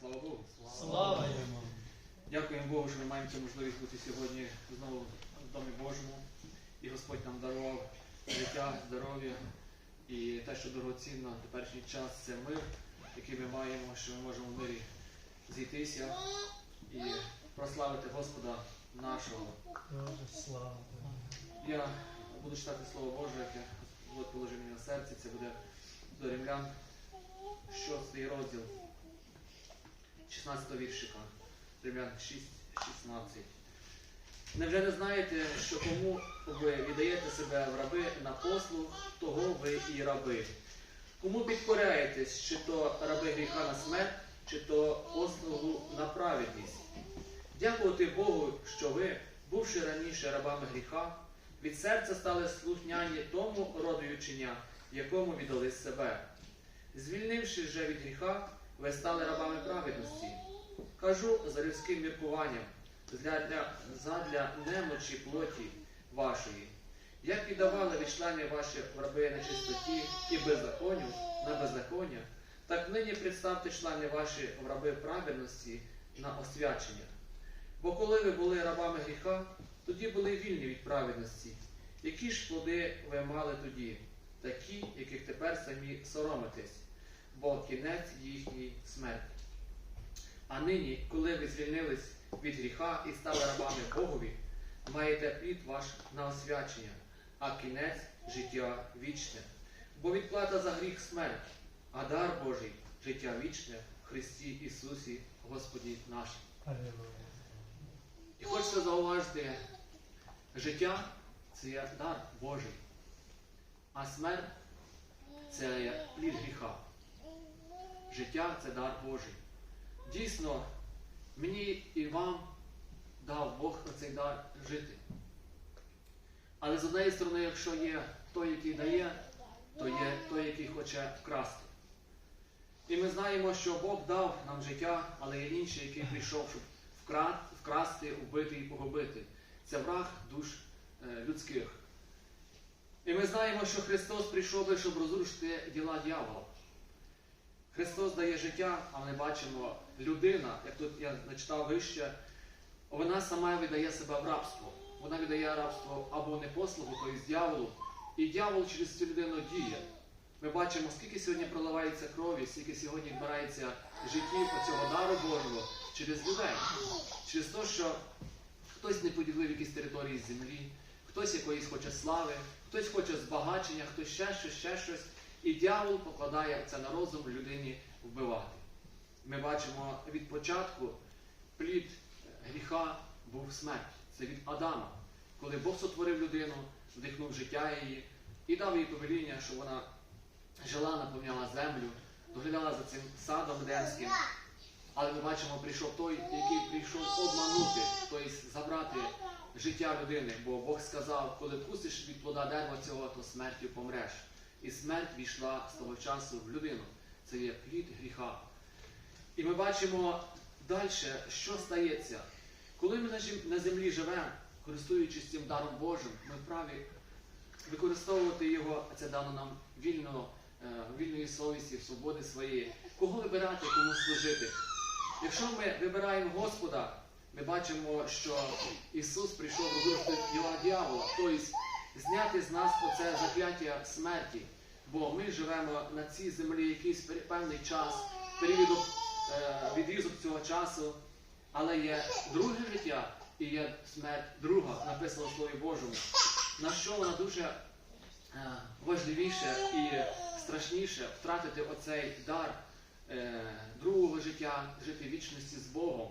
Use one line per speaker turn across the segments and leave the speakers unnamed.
слава Богу.
Слава йому!
Дякуємо Богу, що ми маємо цю можливість бути сьогодні знову в Домі Божому. І Господь нам дарував життя, здоров'я і те, що дорогоцінно в теперішній час це мир, який ми маємо, що ми можемо в мирі зійтися і прославити Господа нашого.
Слава
Я буду читати Слово Боже, яке Господь положив мені на серці. Це буде до римлян, 6 розділ, 16 віршика. Римлян 6, 16. Невже не знаєте, що кому ви віддаєте себе в раби на послуг, того ви і раби? Кому підкоряєтесь, чи то раби гріха на смерть, чи то послугу на праведність? Дякувати Богу, що ви, бувши раніше рабами гріха, від серця стали слухняні тому роду ючення, якому віддали себе. Звільнивши вже від гріха, ви стали рабами праведності. Кажу за людським міркуванням, задля, задля немочі плоті вашої. Як віддавали відчлання ваші раби нечистоті і беззаконню на беззаконня, так нині представте члани ваші в раби праведності на освячення. Бо коли ви були рабами гріха, тоді були вільні від праведності. Які ж плоди ви мали тоді, такі, яких тепер самі соромитесь, бо кінець їхній смерть. А нині, коли ви звільнились від гріха і стали рабами Богові, маєте плід ваш на освячення, а кінець життя вічне. Бо відплата за гріх смерть, а дар Божий життя вічне в Христі Ісусі, Господі нашому. І хочеться зауважити, життя це дар Божий, а смерть це плід гріха. Життя це дар Божий. Дійсно, мені і вам дав Бог цей дар жити. Але з однієї сторони, якщо є той, який дає, то є той, який хоче вкрасти. І ми знаємо, що Бог дав нам життя, але є інший, який прийшов, щоб вкрасти, вбити і погубити. Це враг душ е, людських. І ми знаємо, що Христос прийшов, щоб розрушити діла дьявола. Христос дає життя, а ми бачимо, людина, як тут я начитав вище, вона сама віддає себе в рабство. Вона віддає рабство або непослугу, тобто дьяволу, і дьявол через цю людину діє. Ми бачимо, скільки сьогодні проливається крові, скільки сьогодні збирається життів цього дару Божого через людей. Через те, що хтось не поділив якісь території землі, хтось якоїсь хоче слави, хтось хоче збагачення, хтось ще щось, ще щось. І дьявол покладає це на розум людині вбивати. Ми бачимо від початку плід гріха був смерть. Це від Адама. Коли Бог сотворив людину, вдихнув життя її і дав їй повеління, що вона жила, наповняла землю, доглядала за цим садом Едемським. Але ми бачимо, прийшов той, який прийшов обманути, тобто забрати життя людини. Бо Бог сказав, коли вкусиш від плода дерева цього, то смертю помреш. І смерть війшла з того часу в людину. Це є плід гріха. І ми бачимо далі, що стається. Коли ми на землі живемо, користуючись цим даром Божим, ми вправі використовувати його, це дано нам вільно, е, вільної совісті, свободи своєї. Кого вибирати, кому служити? Якщо ми вибираємо Господа, ми бачимо, що Ісус прийшов діла дьявола, тобто зняти з нас оце закляття смерті. Бо ми живемо на цій землі якийсь певний час, період, е, відрізок цього часу, але є друге життя і є смерть друга, написано в Слові Божому. На що вона дуже е, важливіше і страшніше втратити оцей дар е, другого життя, жити вічності з Богом.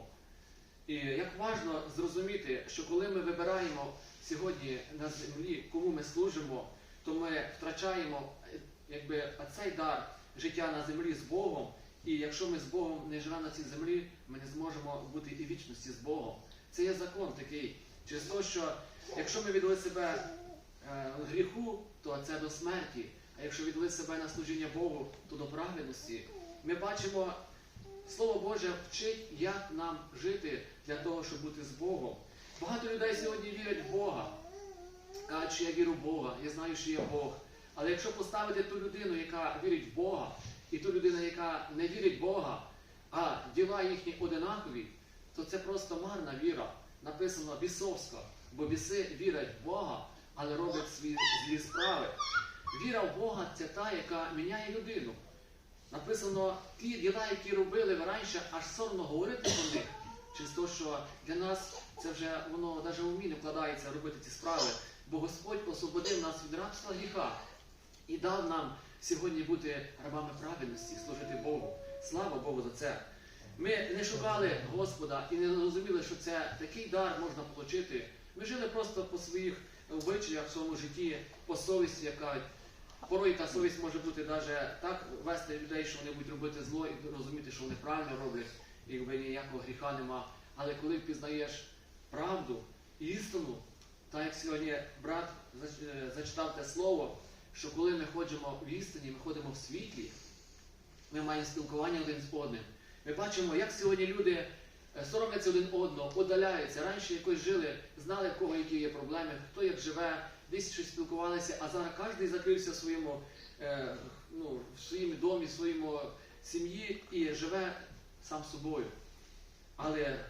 І як важно зрозуміти, що коли ми вибираємо сьогодні на землі, кому ми служимо, то ми втрачаємо якби, цей дар життя на землі з Богом. І якщо ми з Богом не живемо на цій землі, ми не зможемо бути і вічності з Богом. Це є закон такий. Через те, що якщо ми віддали себе е, гріху, то це до смерті. А якщо віддали себе на служіння Богу, то до праведності. Ми бачимо, Слово Боже вчить, як нам жити для того, щоб бути з Богом. Багато людей сьогодні вірять в Бога. Кажуть, що я вірю в Бога, я знаю, що є Бог. Але якщо поставити ту людину, яка вірить в Бога, і ту людину, яка не вірить в Бога, а діла їхні одинакові, то це просто марна віра. Написано бісовська, бо біси вірять в Бога, але роблять свої злі справи. Віра в Бога це та, яка міняє людину. Написано, ті діла, які робили ви раніше, аж соромно говорити про них. Через те, що для нас це вже воно навіть у мені не вкладається робити ці справи. Бо Господь освободив нас від рабства гріха і дав нам сьогодні бути рабами праведності, служити Богу. Слава Богу за це. Ми не шукали Господа і не розуміли, що це такий дар можна отримати. Ми жили просто по своїх обичаях в своєму житті, по совісті, яка порой та совість може бути навіть так вести людей, що вони будуть робити зло і розуміти, що вони правильно роблять, якби ніякого гріха нема. Але коли впізнаєш правду, істину, так як сьогодні брат е, зачитав те слово, що коли ми ходимо в істині, ми ходимо в світлі, ми маємо спілкування один з одним. Ми бачимо, як сьогодні люди е, соромляться один одного, оддаляються. Раніше якось жили, знали, в кого які є проблеми, хто як живе, десь щось спілкувалися, а зараз кожен закрився в своєму, е, ну, в своєму домі, в своєму сім'ї і живе сам собою. Але е,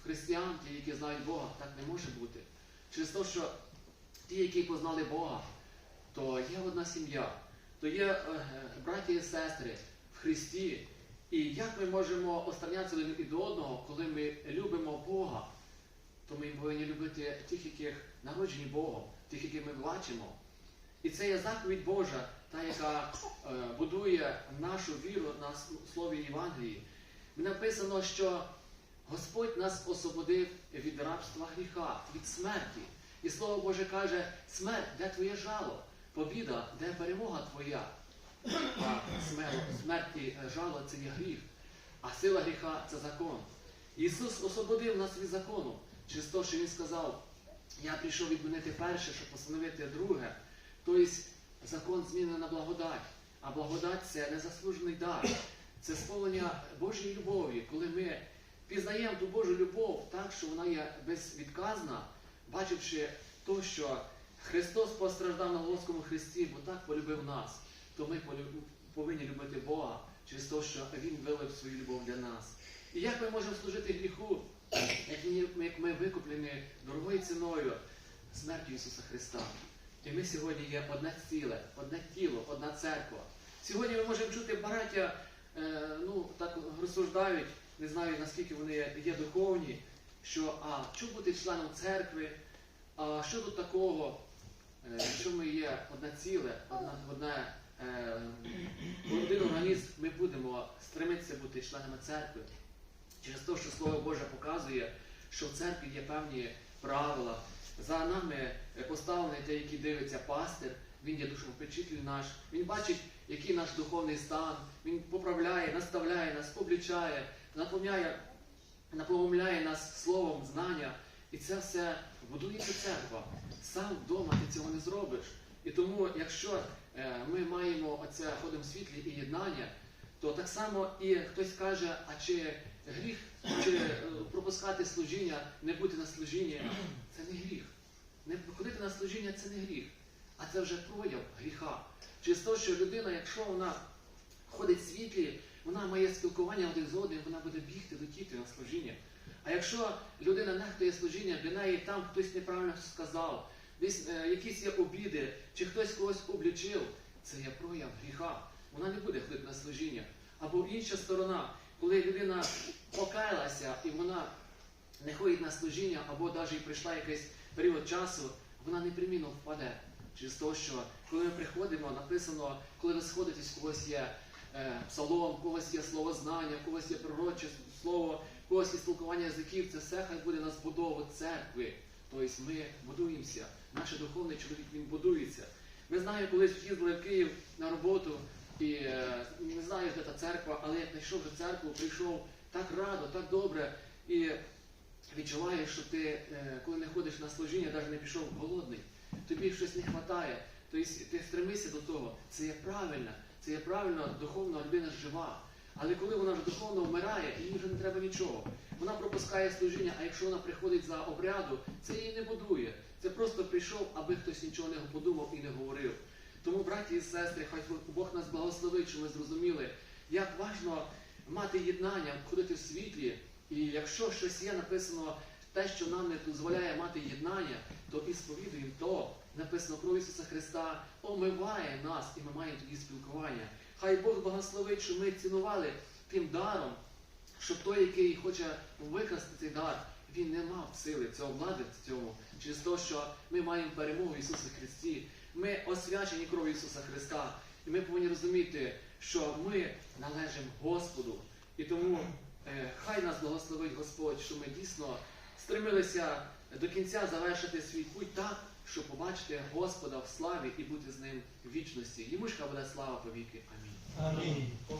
в християн, ті, які знають Бога, так не може бути. Через те, що ті, які познали Бога, то є одна сім'я, то є е, браті і сестри в Христі. І як ми можемо остранятися один від одного, коли ми любимо Бога, то ми повинні любити тих, яких народжені Богом, тих, яких ми бачимо. І це є заповідь Божа, та, яка е, будує нашу віру на слові Євангелії. Написано, що Господь нас освободив від рабства гріха, від смерті. І Слово Боже каже, смерть, де твоє жало? Побіда, де перемога твоя? А смерті е, жало це є гріх, а сила гріха це закон. Ісус освободив нас від закону через те, що Він сказав, я прийшов відмінити перше, щоб постановити друге. Тобто закон змінений на благодать, а благодать це незаслужений дар, це сповнення Божої любові, коли ми пізнаємо ту Божу любов так, що вона є безвідказна, бачивши то, що Христос постраждав на Волоському Христі, бо так полюбив нас, то ми повинні любити Бога через те, що Він вилив свою любов для нас. І як ми можемо служити гріху, як ми, викуплені дорогою ціною смертю Ісуса Христа? І ми сьогодні є одне ціле, одне тіло, одна церква. Сьогодні ми можемо чути браття, е, ну так розсуждають, не знаю наскільки вони є духовні, що а що бути членом церкви, а що тут такого, е, що ми є одне ціле, одна, одне, е, один організм, ми будемо стремитися бути членами церкви. Через те, що Слово Боже показує, що в церкві є певні правила. За нами е, поставлений той, який дивиться пастир, він є душопечитель наш, він бачить, який наш духовний стан, він поправляє, наставляє нас, облічає, наповняє, наповняє нас словом знання. І це все будується церква. Сам вдома ти цього не зробиш. І тому, якщо е, ми маємо оце ходимо в світлі і єднання, то так само і хтось каже, а чи гріх, чи е, пропускати служіння, не бути на служінні, це не гріх. Не ходити на служіння це не гріх, а це вже прояв гріха. Через те, що людина, якщо вона ходить в світлі, вона має спілкування один з одним, вона буде бігти, летіти на служіння. А якщо людина нехтує служіння, для неї там хтось неправильно сказав, десь е, якісь є обіди, чи хтось когось облічив, це є прояв гріха. Вона не буде ходити на служіння. Або інша сторона, коли людина покаялася і вона не ходить на служіння, або навіть прийшла якийсь період часу, вона непримінно впаде. Через те, що коли ми приходимо, написано, коли ви сходитесь, у когось є е, псалом, у когось є слово знання, у когось є пророче слово, у когось є спілкування язиків, це все хай буде нас будова церкви. Тобто ми будуємося, наш духовний чоловік він будується. Ми знаємо, колись їздили в Київ на роботу, і е, не знаю, де та церква, але як знайшов до церкву, прийшов так радо, так добре. І відчуваєш, що ти, е, коли не ходиш на служіння, навіть не пішов голодний, тобі щось не вистачає. Тобто ти стремишся до того. Це є правильно, це є правильно, духовна людина жива. Але коли вона вже духовно вмирає, їй вже не треба нічого. Вона пропускає служіння, а якщо вона приходить за обряду, це її не будує. Це просто прийшов, аби хтось нічого не подумав і не говорив. Тому, браті і сестри, хай Бог нас благословить, що ми зрозуміли, як важно мати єднання, ходити в світлі. І якщо щось є написано, те, що нам не дозволяє мати єднання, то і сповідуємо то, написано про Ісуса Христа, омиває нас, і ми маємо тоді спілкування. Хай Бог благословить, що ми цінували тим даром, щоб той, який хоче викрасти цей дар, він не мав сили цього влади в цьому, через те, що ми маємо перемогу в Ісусі Христі. Ми освячені кров'ю Ісуса Христа. І ми повинні розуміти, що ми належимо Господу. І тому е, хай нас благословить Господь, що ми дійсно стремилися до кінця завершити свій путь так, щоб побачити Господа в славі і бути з ним в вічності. Йому ж буде слава повіки. Амінь.
Амінь.